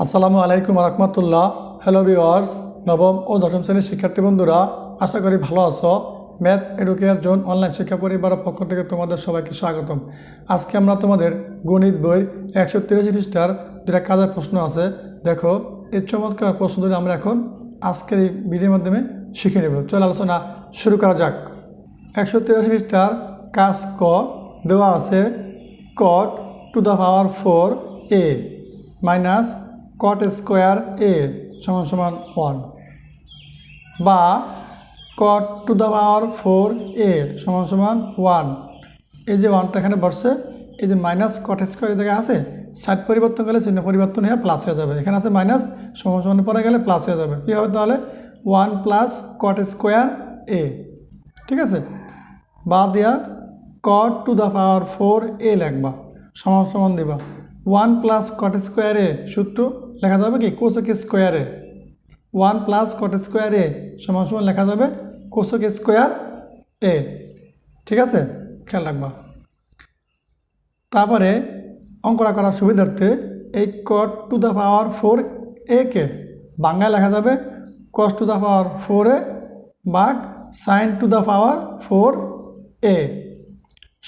আসসালামু আলাইকুম রহমতুল্লাহ। Hello viewers নবম ও দশম শ্রেণির শিক্ষার্থী বন্ধুরা, আশা করি ভালো আছো। ম্যাথ এডুকেয়ার জোন অনলাইন শিক্ষা পরিবারের পক্ষ থেকে তোমাদের সবাইকে স্বাগতম। আজকে আমরা তোমাদের গণিত বই একশো তিরাশি পৃষ্ঠার দুটা কাজের প্রশ্ন আছে। দেখো এই চমৎকার প্রশ্ন ধরে আমরা এখন আজকের এই ভিডিওর মাধ্যমে শিখে নেব। চল আলোচনা শুরু করা যাক। একশো তিরাশি পৃষ্ঠার কাজ ক, দেওয়া আছে cot to the power four A minus cot square A সমান সমান ওয়ান বা cot to the power four A সমান সমান ওয়ান এই যে ওয়ানটা এখানে বসছে, এই যে মাইনাস কট স্কোয়ার জায়গায় আছে সাইড পরিবর্তন করলে চিহ্ন পরিবর্তন হয়ে প্লাস হয়ে যাবে। এখানে আছে মাইনাস সমান সমান পরে গেলে প্লাস হয়ে যাবে। কী হবে তাহলে? One plus cot square A ঠিক আছে? বা দেয়া cot to the power four A লিখবা। সমান সমান দিবা। ওয়ান প্লাস কট স্কোয়ারে সূত্র লেখা যাবে কি? কোসক স্কোয়ারে। ওয়ান প্লাস কট স্কোয়ারে সমান সমান লেখা যাবে কোসক স্কোয়ার এ। ঠিক আছে? খেয়াল রাখবা। তারপরে অঙ্কটা করার সুবিধার্থে এই cot to the power four A কে বাংলায় লেখা যাবে cos to the power four A বাঘ sine to the power four A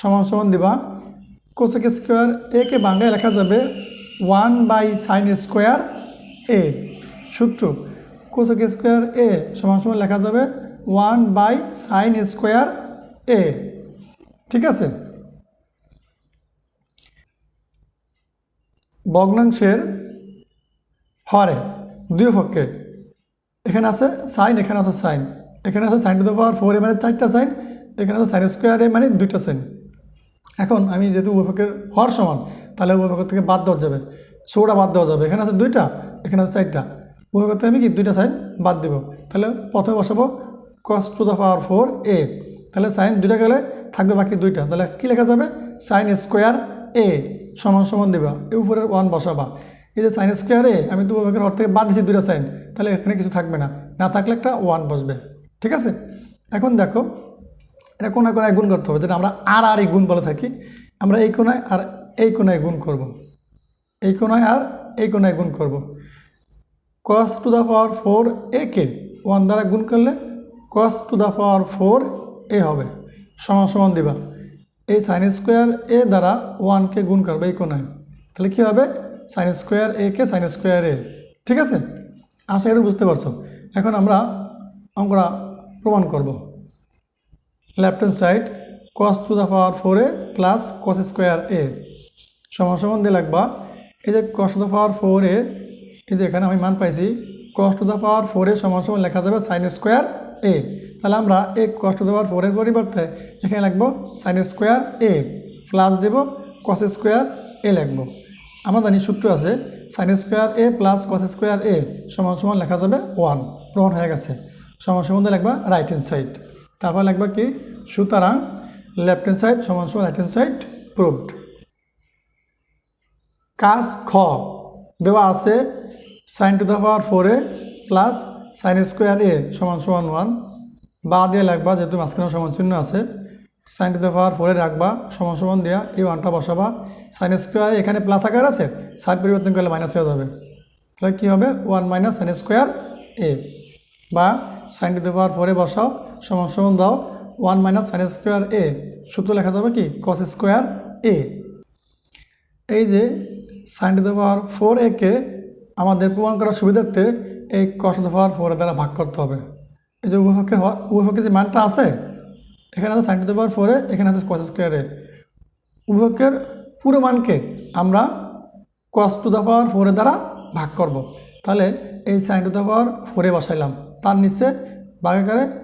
সমান সমান দিবা কোসেক স্কোয়ার এ কে বাংলায় লেখা যাবে one by sine square A. সূত্র, কোসেক স্কোয়ার এ সমান সমান লেখা যাবে one by sine square A. ঠিক আছে? ভগ্নাংশের হরে, দুই পক্ষে। এখানে আছে সাইন, এখানে আছে সাইন। এখানে আছে sine to the power four A মানে চারটা সাইন, এখানে আছে সাইন স্কোয়ার এ মানে দুইটা সাইন। এখন আমি যেহেতু উভয়পক্ষের হর সমান, তাহলে উভয়পক্ষ থেকে বাদ দেওয়া যাবে। ষোলোটা বাদ দেওয়া যাবে। এখানে আছে দুইটা, এখানে আছে চারটা। উভয়পক্ষ থেকে আমি কি দুইটা সাইন বাদ দেবো? তাহলে প্রথমে বসাবো cos to the power four A তাহলে সাইন দুইটা গেলে থাকবে বাকি দুইটা। তাহলে কী লেখা যাবে? সাইন স্কোয়ার এ সমান সমান দেবা। এ উপরের ওয়ান বসাবা। এই যে সাইন স্কোয়ার এ আমি তো উভয়পক্ষের হর থেকে বাদ দিচ্ছি দুইটা সাইন তাহলে এখানে কিছু থাকবে না। না থাকলে একটা ওয়ান বসবে। ঠিক আছে? এখন দেখো এটা কোনায় কোনায় গুণ করতে হবে, যেটা আমরা আর আর এই গুণ বলে থাকি। আমরা এই কোনায় আর এই কোনায় গুণ করব। এই কোনায় আর এই কোনায় গুণ করব। Cos to the power four A K one দ্বারা গুণ করলে cos to the power four A হবে। সমান সমান দিবা। এই সাইন স্কোয়ার এ দ্বারা ওয়ানকে গুণ করবে এই কোনায় তাহলে কী হবে? সাইন স্কোয়ার এ কে সাইন স্কোয়ার এ ঠিক আছে? আশা করি বুঝতে পারছ। এখন আমরা অঙ্কটা প্রমাণ করব। Left hand side cos to the power four A plus cos square A সমান সমান দিয়ে লাগবা। এই যে cos to the power four A, এই যে এখানে আমি মান পাইছি cos to the power four A সমান সমান লেখা যাবে সাইন স্কোয়ার এ তাহলে আমরা এই কস টু দ্য পাওয়ার ফোরের পরিবর্তে এখানে লিখব সাইন স্কোয়ার এ প্লাস দেব কস স্কোয়ার এ লিখব। আমরা জানি সূত্র আছে sine square A plus cos square A সমান সমান লেখা যাবে ওয়ান প্রমাণ হয়ে গেছে। সমান সমান লিখবা রাইট হ্যান্ড সাইড তারপর লাগবে কি? সুতরাং লেফট হ্যান্ড সাইড সমান সমান রাইট হ্যান্ড সাইড প্রুভড কাজ খ। দেওয়া আছে sine to the power four plus sine square A সমান সমান ওয়ান বা দিয়ে লাগবা যেহেতু মাঝখানে সমান চিহ্ন আছে। সাইন টু দ্য পাওয়ার ফোরে রাখবা, সমান সমান দেওয়া এই ওয়ানটা বসাবা। সাইন স্কোয়ার এখানে প্লাস আকার আছে সাইড পরিবর্তন করলে মাইনাস হয়ে যাবে। তাহলে কী হবে? One minus sine square A বা সাইন টু দ্য পাওয়ার ফোরে বসাও সমান সমান দাও one minus sine square A. সূত্র লেখা যাবে কি? Cos square A. এই যে sine to the power four একে আমাদের প্রমাণ করার সুবিধার্থে এই কস টু পাওয়ার ফোরের দ্বারা ভাগ করতে হবে। এই যে উভয়পক্ষের হ- যে মানটা আছে, এখানে আছে সাইন টু দ্য পাওয়ার ফোরে এখানে আছে কস স্কোয়ার এ। উভয়পক্ষের পুরো মানকে আমরা কস টু দ্য পাওয়ার ফোরের দ্বারা ভাগ করব। তাহলে এই সাইন টু দ্য পাওয়ার ফোরে বসাইলাম। তার নিচে বাঘাকারে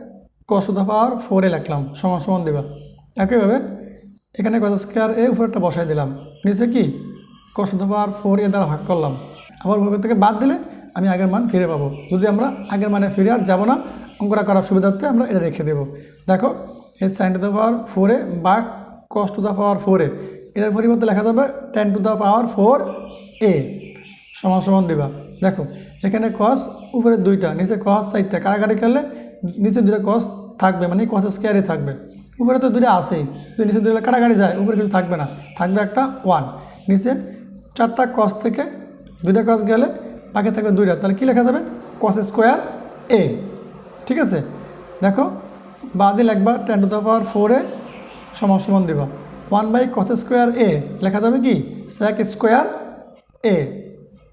কস দ্য পাওয়ার ফোরে লিখলাম, সমান সমান দেবা। একইভাবে এখানে কস স্কোয়ার এ উপরেরটা বসাই দিলাম। নিচে কি? কস দ্য পাওয়ার ফোর এ দ্বারা ভাগ করলাম। আবার উভয় থেকে বাদ দিলে আমি আগের মান ফিরে পাবো। যদি আমরা আগের মানে ফিরে আর যাব না, অঙ্কটা করার সুবিধার্থে আমরা এটা রেখে দেবো। দেখো, এই সাইন টু দ্য পাওয়ার ফোরে বা কস টু দ্য পাওয়ার ফোরে এটার পরিবর্তে লেখা যাবে tan to the power four A সমান সমান দিবা। দেখো, এখানে কস উপরে দুইটা, নিচে কস চারটা কারাকারি করলে নিচে দুটো কস থাকবে মানে কস স্কোয়ারে থাকবে। উপরে তো দুটো আছেই যদি নিচে দুটো কারাকারি যায়, উপরে কিছু থাকবে না। থাকবে একটা ওয়ান নিচে চারটা কস থেকে দুইটা কস গেলে বাকি থাকবে দুইটা। তাহলে কী লেখা যাবে? কস স্কোয়ার এ ঠিক আছে? দেখো বাদি একবার tan to the power four সমান দিবা। One by cos square A লেখা যাবে কি? স্যাক স্কোয়ার এ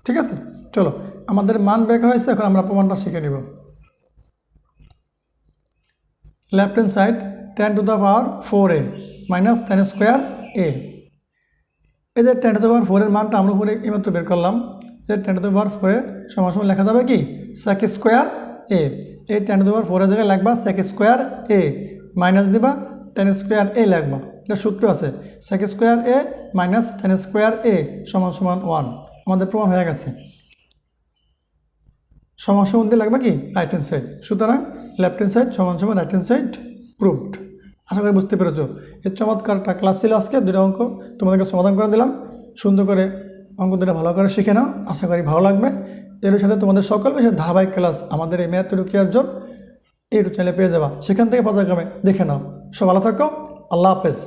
ঠিক আছে? চলো, আমাদের মান বের হয়েছে, এখন আমরা প্রমাণটা শিখে নিব। Hand side tan to the power four A minus tan square A এই যে টেন টু দ্য পাওয়ার ফোরের মানটা আমরা উপরে এইমাত্র বের করলাম, যে টেন টু দ্য পাওয়ার ফোরের সমান সমান লেখা যাবে কি? সেক স্কোয়ার এ এই টেন টু দ্য পাওয়ার ফোরের জায়গায় লিখবা সেক স্কোয়ার এ মাইনাস দিবা টেন স্কোয়ার এ লিখবা এটা সূত্র আছে। Sec square A minus tan square A সমান সমান ওয়ান আমাদের প্রমাণ হয়ে গেছে। সমান সমান লাগবে কি? রাইট হ্যান্ড সাইড সুতরাং লেফট হ্যান্ড সাইড সমান সমান রাইট হ্যান্ড সাইড প্রুভড আশা করি বুঝতে পেরেছ। এর চমৎকারটা ক্লাস ছিল আজকে দুটো অঙ্ক। তোমাদেরকে সমাধান করে দিলাম। সুন্দর করে অঙ্ক দুটো ভালো করে শিখে নাও। আশা করি ভালো লাগবে। এর সাথে তোমাদের সকল বিষয়ে ধারাবাহিক ক্লাস আমাদের এই ম্যাথ রুকিয়ার জন্য এই চ্যানেলে পেয়ে যাবা। সেখান থেকে পর্যায়ক্রমে দেখে নাও। সব ভালো থাকো। আল্লাহ হাফেজ।